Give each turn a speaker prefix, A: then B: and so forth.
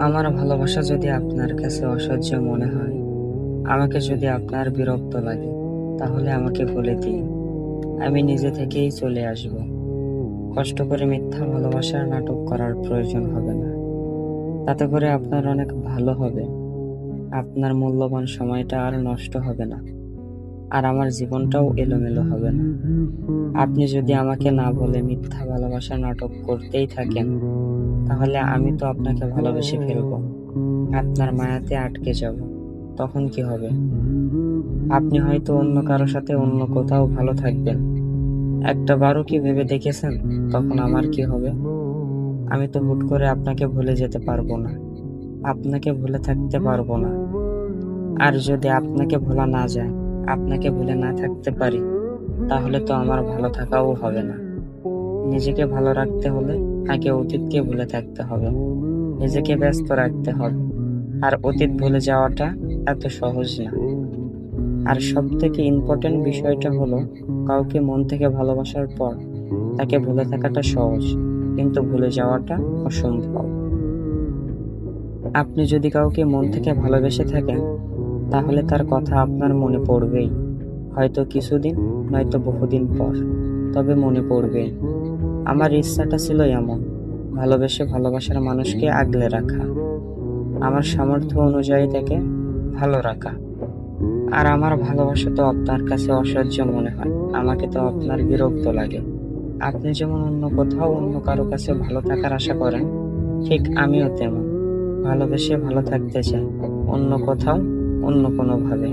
A: আমার ভালোবাসা যদি আপনার কাছে অসহ্য মনে হয়, আমাকে যদি আপনার বিরক্ত লাগে, তাহলে আমাকে বলে দিন। আমি নিজে থেকেই চলে আসব। কষ্ট করে মিথ্যা ভালোবাসার নাটক করার প্রয়োজন হবে না। তাতে করে আপনার অনেক ভালো হবে। আপনার মূল্যবান সময়টা আর নষ্ট হবে না। আর আমার জীবনটাও এলোমেলো হবে না। আপনি যদি আমাকে না বলে মিথ্যা ভালোবাসার নাটক করতেই থাকেন তাহলে আমি তো আপনাকে ভালোবেসে ফেলব। আপনার মায়াতে আটকে যাব। তখন কি হবে? আপনি হয়তো অন্য কারোর সাথে অন্য কোথাও ভালো থাকবেন। একটা বারও কি ভেবে দেখেছেন? তখন আমার কি হবে? আমি তো হুট করে আপনাকে ভুলে যেতে পারব না। আপনাকে ভুলে থাকতে পারব না। আর যদি আপনাকে ভোলা না যায়, আপনাকে ভুলে না থাকতে পারি, তাহলে তো আমার ভালো থাকাও হবে না। নিজেকে ভালো রাখতে হলে আগে অতীতকে ভুলে থাকতে হবে। নিজেকে ব্যস্ত রাখতে হবে। আর অতীত ভুলে যাওয়াটা এত সহজ না। আর সব থেকে ইম্পর্টেন্ট বিষয়টা হলো, কাউকে মন থেকে ভালোবাসার পর তাকে ভুলে থাকাটা সহজ, কিন্তু ভুলে যাওয়াটা অসম্ভব। আপনি যদি কাউকে মন থেকে ভালোবেসে থাকেন, তাহলে তার কথা আপনার মনে পড়বেই। হয়তো কিছুদিন, নয়তো বহুদিন পর, তবে মনে পড়বেই। আমার ইচ্ছাটা ছিল এমন, ভালোবেসে ভালোবাসার মানুষকে আগলে রাখা, আমার সামর্থ্য অনুযায়ী তাকে ভালো রাখা। আর আমার ভালোবাসা তো আপনার কাছে অসহ্য মনে হয়, আমাকে তো আপনার বিরক্ত লাগে। আপনি যেমন অন্য কোথাও অন্য কারও কাছে ভালো থাকার আশা করেন, ঠিক আমিও তেমন, ভালোবেসে ভালো থাকতে চাই, অন্য কোথাও অন্য কোনো ভাবে